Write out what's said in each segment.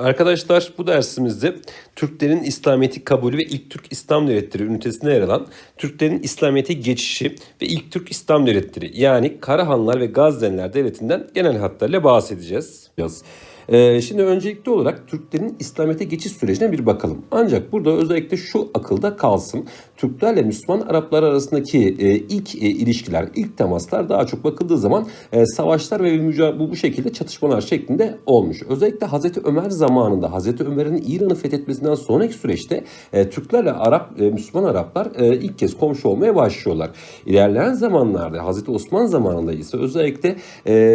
Arkadaşlar bu dersimizde Türklerin İslamiyet'i kabulü ve ilk Türk İslam devletleri ünitesinde yer alan Türklerin İslamiyet'e geçişi ve ilk Türk İslam devletleri yani Karahanlar ve Gazneliler devletinden genel hatlarıyla bahsedeceğiz. Ee, şimdi öncelikli olarak Türklerin İslamiyet'e geçiş sürecine bir bakalım. Ancak burada özellikle şu akılda kalsın. Türklerle Müslüman Araplar arasındaki e, ilk e, ilişkiler, ilk temaslar daha çok bakıldığı zaman e, savaşlar ve bu, bu şekilde çatışmalar şeklinde olmuş. Özellikle Hazreti Ömer zamanında Hazreti Ömer'in İran'ı fethetmesinden sonraki süreçte Türklerle Arap Müslüman Araplar ilk kez komşu olmaya başlıyorlar. İlerleyen zamanlarda Hazreti Osman zamanında ise özellikle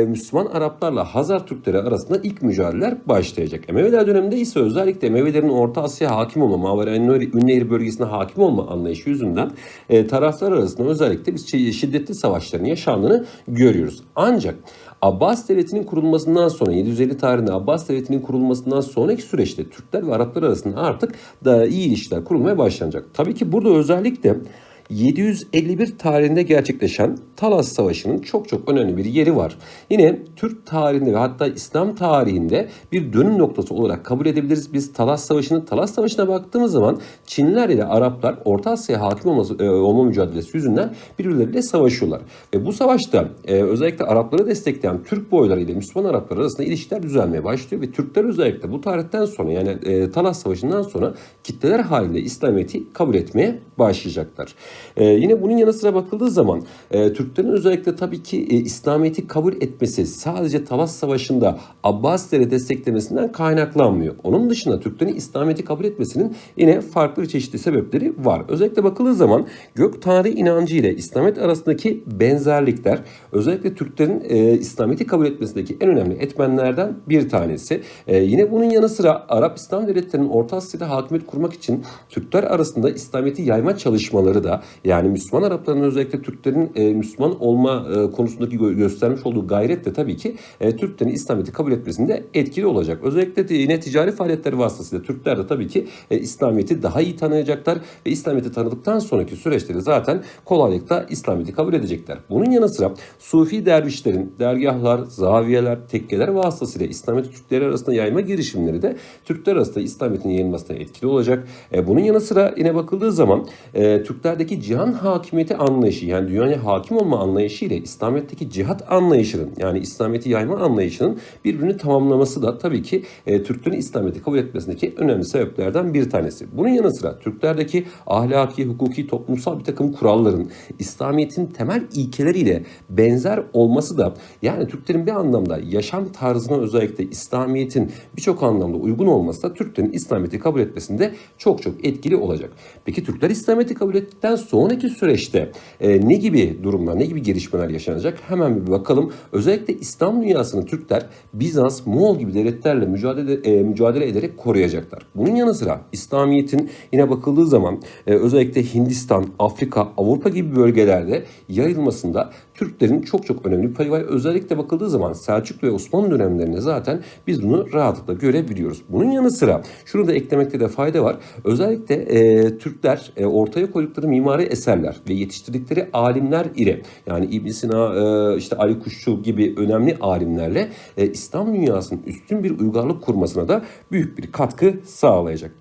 Müslüman Araplarla Hazar Türkleri arasında ilk mücadeleler başlayacak. Emeviler döneminde ise özellikle Emevilerin Orta Asya hakim olma, Mavera Ünnehir bölgesine hakim olma anlayışı yüzünden e, taraflar arasında özellikle biz şi- şiddetli savaşların yaşandığını görüyoruz. Ancak Abbas Devleti'nin kurulmasından sonra 750 tarihinde Abbas Devleti'nin kurulmasından sonraki süreçte Türkler ve Araplar arasında artık da iyi ilişkiler kurulmaya başlanacak. Tabii ki burada özellikle 751 tarihinde gerçekleşen Talas Savaşı'nın çok çok önemli bir yeri var. Yine Türk tarihinde ve hatta İslam tarihinde bir dönüm noktası olarak kabul edebiliriz. Biz Talas Savaşı'nı, Talas Savaşı'na baktığımız zaman Çinliler ile Araplar Orta Asya'ya hakim olması, e, olma mücadelesi yüzünden birbirleriyle savaşıyorlar. Ve bu savaşta e, özellikle Arapları destekleyen Türk boyları ile Müslüman Araplar arasında ilişkiler düzelmeye başlıyor ve Türkler özellikle bu tarihten sonra yani e, Talas Savaşı'ndan sonra kitleler halinde İslamiyet'i kabul etmeye başlayacaklar. Ee, yine bunun yanı sıra bakıldığı zaman e, Türklerin özellikle tabii ki e, İslamiyet'i kabul etmesi sadece Talas Savaşı'nda Abbasileri desteklemesinden kaynaklanmıyor. Onun dışında Türklerin İslamiyet'i kabul etmesinin yine farklı çeşitli sebepleri var. Özellikle bakıldığı zaman gök tanrı inancı ile İslamiyet arasındaki benzerlikler özellikle Türklerin e, İslamiyet'i kabul etmesindeki en önemli etmenlerden bir tanesi. E, yine bunun yanı sıra Arap İslam devletlerinin Orta Asya'da hakimiyet kurmak için Türkler arasında İslamiyet'i yayma çalışmaları da yani Müslüman Arapların özellikle Türklerin e, Müslüman olma e, konusundaki gö- göstermiş olduğu gayret de tabii ki e, Türklerin İslamiyet'i kabul etmesinde etkili olacak. Özellikle de yine ticari faaliyetleri vasıtasıyla Türkler de tabii ki e, İslamiyet'i daha iyi tanıyacaklar ve İslamiyet'i tanıdıktan sonraki süreçte de zaten kolaylıkla İslamiyet'i kabul edecekler. Bunun yanı sıra Sufi dervişlerin dergahlar, zaviyeler, tekkeler vasıtasıyla İslamiyet'i Türkler arasında yayma girişimleri de Türkler arasında İslamiyet'in yayılmasına etkili olacak. E, bunun yanı sıra yine bakıldığı zaman e, Türklerdeki cihan hakimiyeti anlayışı yani dünyaya hakim olma anlayışı ile İslamiyet'teki cihat anlayışının yani İslamiyet'i yayma anlayışının birbirini tamamlaması da tabii ki e, Türklerin İslamiyet'i kabul etmesindeki önemli sebeplerden bir tanesi. Bunun yanı sıra Türklerdeki ahlaki, hukuki, toplumsal bir takım kuralların İslamiyet'in temel ilkeleriyle benzer olması da yani Türklerin bir anlamda yaşam tarzına özellikle İslamiyet'in birçok anlamda uygun olması da Türklerin İslamiyet'i kabul etmesinde çok çok etkili olacak. Peki Türkler İslamiyet'i kabul ettikten sonraki süreçte e, ne gibi durumlar, ne gibi gelişmeler yaşanacak? Hemen bir bakalım. Özellikle İslam dünyasını Türkler Bizans, Moğol gibi devletlerle mücadele e, mücadele ederek koruyacaklar. Bunun yanı sıra İslamiyet'in yine bakıldığı zaman e, özellikle Hindistan, Afrika, Avrupa gibi bölgelerde yayılmasında Türklerin çok çok önemli payı var. Özellikle bakıldığı zaman Selçuklu ve Osmanlı dönemlerinde zaten biz bunu rahatlıkla görebiliyoruz. Bunun yanı sıra şunu da eklemekte de fayda var. Özellikle e, Türkler e, ortaya koydukları mimari eserler ve yetiştirdikleri alimler ile yani İbn Sina, e, işte Ali Kuşçu gibi önemli alimlerle e, İslam dünyasının üstün bir uygarlık kurmasına da büyük bir katkı sağlayacak.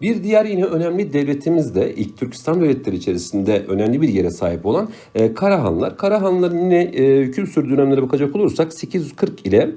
Bir diğer yine önemli devletimiz de ilk Türkistan devletleri içerisinde önemli bir yere sahip olan e, Karahanlar. Karahanların yine e, hüküm sürdüğü dönemlere bakacak olursak 840 ile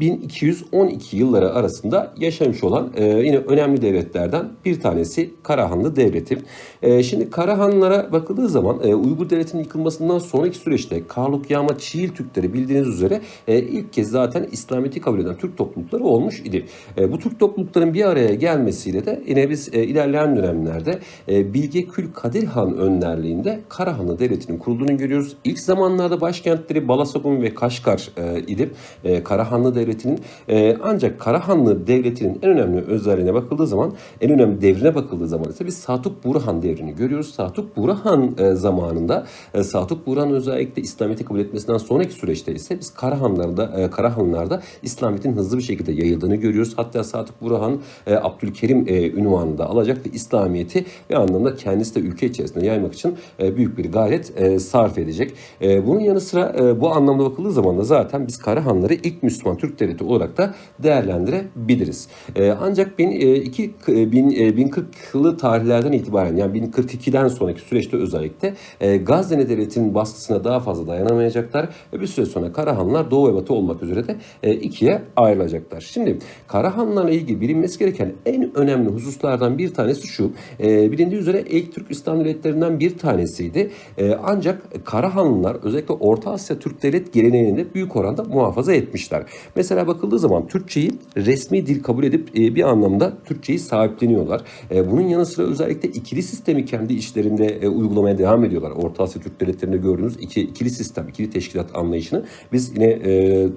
1212 yılları arasında yaşamış olan e, yine önemli devletlerden bir tanesi Karahanlı Devleti. E, şimdi Karahanlara bakıldığı zaman e, Uygur Devleti'nin yıkılmasından sonraki süreçte Karluk Yağma Çiğil Türkleri bildiğiniz üzere e, ilk kez zaten İslamiyet'i kabul eden Türk toplulukları olmuş idi. E, bu Türk toplulukların bir araya gelmesiyle de yine biz e, ilerleyen dönemlerde e, Bilge Kül Kadir Han önderliğinde Karahanlı Devleti'nin kurulduğunu görüyoruz. İlk zamanlarda başkentleri Balasagun ve Kaşgar e, idi. E, Karahanlı Devleti'nin e, ancak Karahanlı Devleti'nin en önemli özelliğine bakıldığı zaman en önemli devrine bakıldığı zaman ise biz Satuk Burhan devrini görüyoruz. Satuk Burhan e, zamanında e, Satuk Burhan özellikle İslamiyet'i kabul etmesinden sonraki süreçte ise biz Karahanlarda e, Karahanlarda İslamiyet'in hızlı bir şekilde yayıldığını görüyoruz. Hatta Satuk Burhan e, Abdülkerim e, ünvanını da alacak ve İslamiyet'i bir anlamda kendisi de ülke içerisinde yaymak için e, büyük bir gayret e, sarf edecek. E, bunun yanı sıra e, bu anlamda bakıldığı zaman da zaten biz Karahanları ilk Müslüman Türk Türk devleti olarak da değerlendirebiliriz. E, ancak bin, e, iki, e, bin, e, 1040'lı tarihlerden itibaren yani 1042'den sonraki süreçte özellikle e, Gazneli devletinin baskısına daha fazla dayanamayacaklar ve bir süre sonra Karahanlılar Doğu ve Batı olmak üzere de e, ikiye ayrılacaklar. Şimdi Karahanlılarla ilgili bilinmesi gereken en önemli hususlardan bir tanesi şu. E, bilindiği üzere ilk Türk İslam devletlerinden bir tanesiydi. E, ancak Karahanlılar özellikle Orta Asya Türk devlet geleneğini de büyük oranda muhafaza etmişler. Mesela bakıldığı zaman Türkçeyi resmi dil kabul edip e, bir anlamda Türkçeyi sahipleniyorlar. E, bunun yanı sıra özellikle ikili sistemi kendi işlerinde e, uygulamaya devam ediyorlar. Orta Asya Türk devletlerinde gördüğümüz iki, ikili sistem, ikili teşkilat anlayışını biz yine e,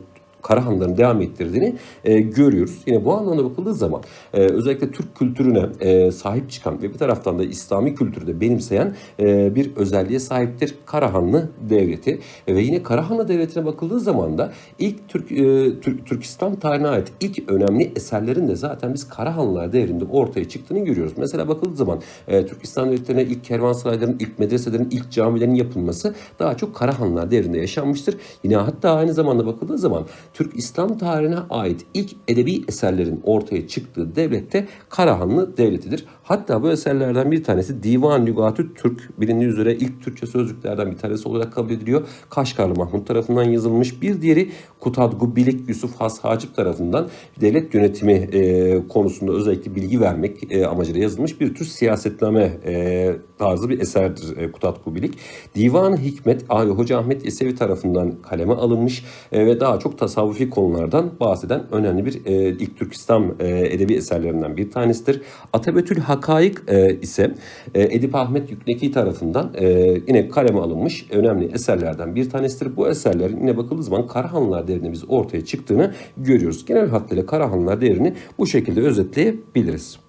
Karahanlıların devam ettirdiğini e, görüyoruz. Yine bu anlamda bakıldığı zaman e, özellikle Türk kültürüne e, sahip çıkan ve bir taraftan da İslami kültürü de benimseyen e, bir özelliğe sahiptir Karahanlı Devleti. E, ve yine Karahanlı Devleti'ne bakıldığı zaman da ilk Türk, e, Türk Türkistan tarihine ait ilk önemli eserlerin de zaten biz Karahanlılar devrinde ortaya çıktığını görüyoruz. Mesela bakıldığı zaman e, Türk İslam devletlerine ilk kervansarayların, ilk medreselerin, ilk camilerin yapılması daha çok Karahanlılar devrinde yaşanmıştır. Yine hatta aynı zamanda bakıldığı zaman Türk İslam tarihine ait ilk edebi eserlerin ortaya çıktığı devlet de Karahanlı Devleti'dir. Hatta bu eserlerden bir tanesi Divan Lügatü Türk bilindiği üzere ilk Türkçe sözlüklerden bir tanesi olarak kabul ediliyor. Kaşgarlı Mahmut tarafından yazılmış. Bir diğeri Kutadgu Bilik Yusuf Has Hacip tarafından devlet yönetimi e, konusunda özellikle bilgi vermek e, amacıyla yazılmış bir tür siyasetname e, tarzı bir eserdir e, Kutadgu Bilik. Divan Hikmet Ali Hoca Ahmet Yesevi tarafından kaleme alınmış e, ve daha çok tasavvufi konulardan bahseden önemli bir e, ilk Türk İslam e, edebi eserlerinden bir tanesidir. Atabetül Hakaik e, ise e, Edip Ahmet Yükneki tarafından e, yine kaleme alınmış önemli eserlerden bir tanesidir. Bu eserlerin yine bakıldığı zaman Karahanlılar devrinde biz ortaya çıktığını görüyoruz. Genel hatlarıyla Karahanlılar devrini bu şekilde özetleyebiliriz.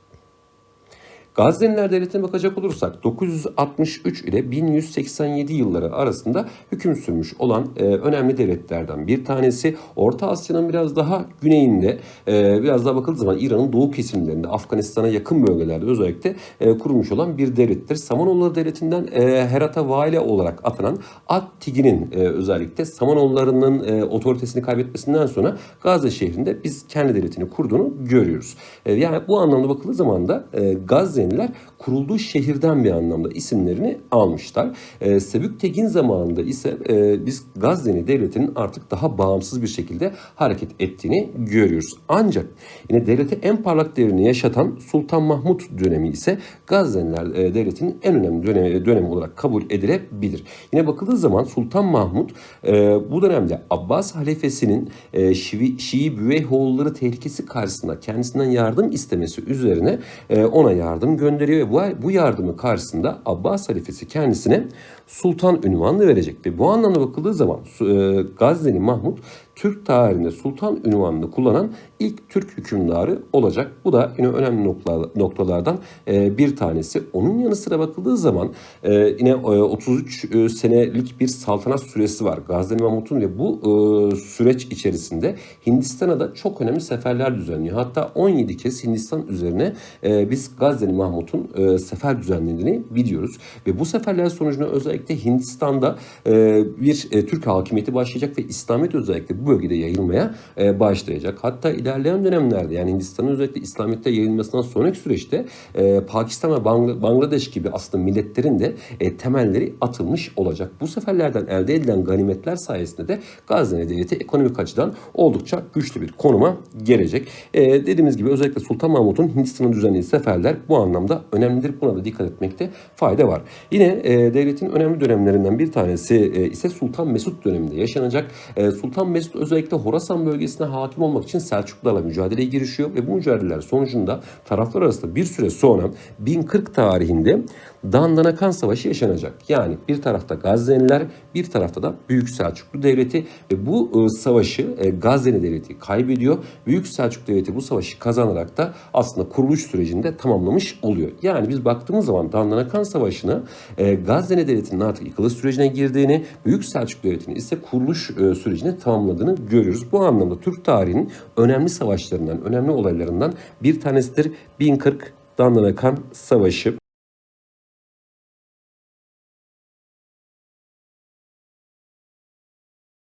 Gazneliler Devleti'ne bakacak olursak 963 ile 1187 yılları arasında hüküm sürmüş olan e, önemli devletlerden bir tanesi. Orta Asya'nın biraz daha güneyinde, e, biraz daha bakıldığı zaman İran'ın doğu kesimlerinde, Afganistan'a yakın bölgelerde özellikle e, kurulmuş olan bir devlettir. Samanoğulları Devleti'nden e, Herata Vali olarak atanan At-Tigi'nin e, özellikle Samanoğulları'nın e, otoritesini kaybetmesinden sonra Gazze şehrinde biz kendi devletini kurduğunu görüyoruz. E, yani bu anlamda bakıldığı zaman da e, Gazze'niler kurulduğu şehirden bir anlamda isimlerini almışlar. E, Sebüktegin zamanında ise e, biz Gazneli devletinin artık daha bağımsız bir şekilde hareket ettiğini görüyoruz. Ancak yine devlete en parlak devrini yaşatan Sultan Mahmut dönemi ise Gazneliler e, devletinin en önemli dönemi, dönemi olarak kabul edilebilir. Yine bakıldığı zaman Sultan Mahmut e, bu dönemde Abbas halifesinin e, Şii, Şii Büveyhoğulları tehlikesi karşısında kendisinden yardım istemesi üzerine e, ona yardım gönderiyor ve bu, bu yardımı karşısında Abbas halifesi kendisine sultan ünvanını verecek. Ve bu anlamda bakıldığı zaman e, Gazneli Mahmut Türk tarihinde sultan ünvanını kullanan ilk Türk hükümdarı olacak. Bu da yine önemli noktalardan e, bir tanesi. Onun yanı sıra bakıldığı zaman e, yine 33 senelik bir saltanat süresi var Gazneli Mahmut'un ve bu süreç içerisinde Hindistan'a da çok önemli seferler düzenliyor. Hatta 17 kez Hindistan üzerine biz Gazneli Mahmut'un sefer düzenlediğini biliyoruz. Ve bu seferler sonucunda özellikle Hindistan'da bir Türk hakimiyeti başlayacak ve İslamiyet özellikle bu bölgede yayılmaya e, başlayacak. Hatta ilerleyen dönemlerde yani Hindistan'ın özellikle İslamiyet'te yayılmasından sonraki süreçte e, Pakistan ve Bangladeş gibi aslında milletlerin de e, temelleri atılmış olacak. Bu seferlerden elde edilen ganimetler sayesinde de Gazneli Devleti ekonomik açıdan oldukça güçlü bir konuma gelecek. E, dediğimiz gibi özellikle Sultan Mahmut'un Hindistan'a düzenlediği seferler bu anlamda önemlidir. Buna da dikkat etmekte fayda var. Yine e, devletin önemli dönemlerinden bir tanesi e, ise Sultan Mesut döneminde yaşanacak. E, Sultan Mesut özellikle Horasan bölgesine hakim olmak için Selçuklularla mücadeleye girişiyor ve bu mücadeleler sonucunda taraflar arasında bir süre sonra 1040 tarihinde Dandanakan Savaşı yaşanacak. Yani bir tarafta Gazneliler, bir tarafta da Büyük Selçuklu Devleti ve bu e, savaşı e, Gazneli Devleti kaybediyor. Büyük Selçuklu Devleti bu savaşı kazanarak da aslında kuruluş sürecinde tamamlamış oluyor. Yani biz baktığımız zaman Dandanakan Savaşı'na e, Gazneli Devleti'nin artık yıkılış sürecine girdiğini, Büyük Selçuklu Devleti'nin ise kuruluş sürecini tamamladığını görüyoruz. Bu anlamda Türk tarihinin önemli savaşlarından, önemli olaylarından bir tanesidir 1040 Dandanakan Savaşı.